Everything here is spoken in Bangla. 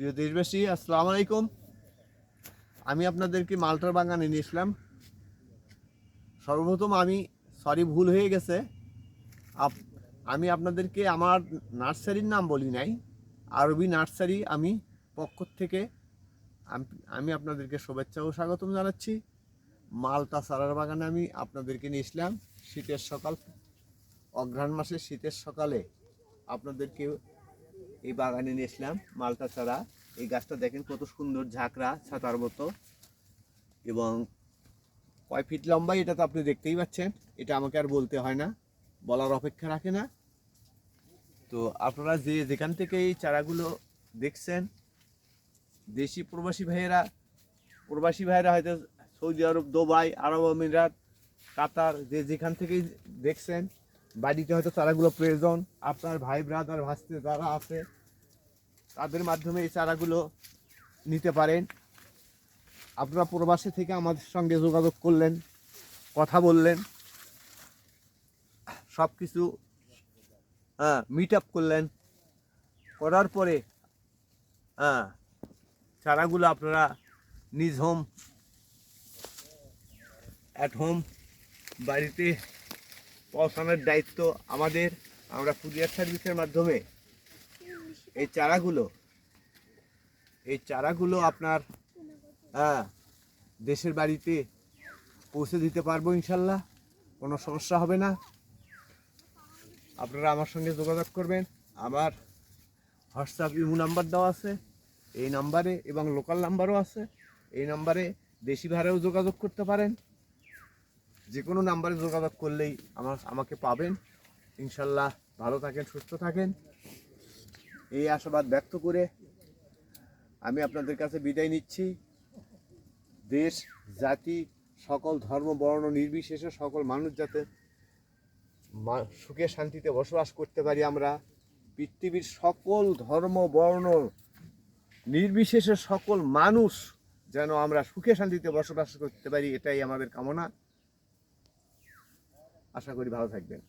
প্রিয় দেশবাসী, আসসালামু আলাইকুম। আমি আপনাদেরকে মালটার বাগানে নিয়ে এসলাম। সর্বপ্রথম আমি সরি ভুল হয়ে গেছে। আমি আপনাদেরকে আমার নার্সারির নাম বলি নাই। আরবি নার্সারি আমি পক্ষ থেকে আমি আপনাদেরকে শুভেচ্ছা ও স্বাগতম জানাচ্ছি। মালটা সারার বাগানে আমি আপনাদেরকে নিয়ে এসলাম। শীতের সকাল, অঘ্রাণ মাসের শীতের সকালে আপনাদেরকে এই বাগানে নিয়ে এসলাম মালটা চারা এই গাছটা দেখেন কত সুন্দর ঝাঁকড়া, ছাতার মতো। এবং কয় ফিট লম্বা এটা তো আপনি দেখতেই পাচ্ছেন। এটা আমাকে আর বলতে হয় না, বলার অপেক্ষা রাখে না। তো আপনারা যে যেখান থেকে এই চারাগুলো দেখছেন, দেশি প্রবাসী ভাইয়েরা প্রবাসী ভাইয়েরা হয়তো সৌদি আরব, দুবাই, আরব আমিরাত, কাতার, যে যেখান থেকেই দেখছেন বাড়িতে হয়তো চারাগুলো প্রয়োজন। আপনার ভাই ব্রাদার ভাস্তে যারা আছে, তাদের মাধ্যমে এই চারাগুলো নিতে পারেন। আপনারা প্রবাসী থেকে আমাদের সঙ্গে যোগাযোগ করলেন, কথা বললেন সব কিছু হ্যাঁ মিট আপ করলেন। করার পরে হ্যাঁ চারাগুলো আপনারা নিজ হোম অ্যাট হোম বাড়িতে পৌঁছানোর দায়িত্ব আমাদের। আমরা কুরিয়ার সার্ভিসের মাধ্যমে এই চারাগুলো এই চারাগুলো আপনার হ্যাঁ দেশের বাড়িতে পৌঁছে দিতে পারব ইনশাল্লাহ। কোনো সমস্যা হবে না। আপনারা আমার সঙ্গে যোগাযোগ করবেন। আমার হোয়াটসঅ্যাপ ইমো নাম্বার দেওয়া আছে। এই নাম্বারে এবং লোকাল নাম্বারও আছে। এই নাম্বারে দেশি ভাড়াও যোগাযোগ করতে পারেন। যে কোনো নাম্বারে যোগাযোগ করলেই আমার, আমাকে পাবেন। ইনশাল্লাহ ভালো থাকেন, সুস্থ থাকেন। এই আশাবাদ ব্যক্ত করে আমি আপনাদের কাছে বিদায় নিচ্ছি। দেশ, জাতি, সকল ধর্ম, বর্ণ, নির্বিশেষে সকল মানুষ যাতে সুখে শান্তিতে বসবাস করতে পারি আমরা। পৃথিবীর সকল ধর্ম, বর্ণ, নির্বিশেষে সকল মানুষ যেন আমরা সুখে শান্তিতে বসবাস করতে পারি, এটাই আমাদের কামনা। আশা করি ভালো থাকবেন।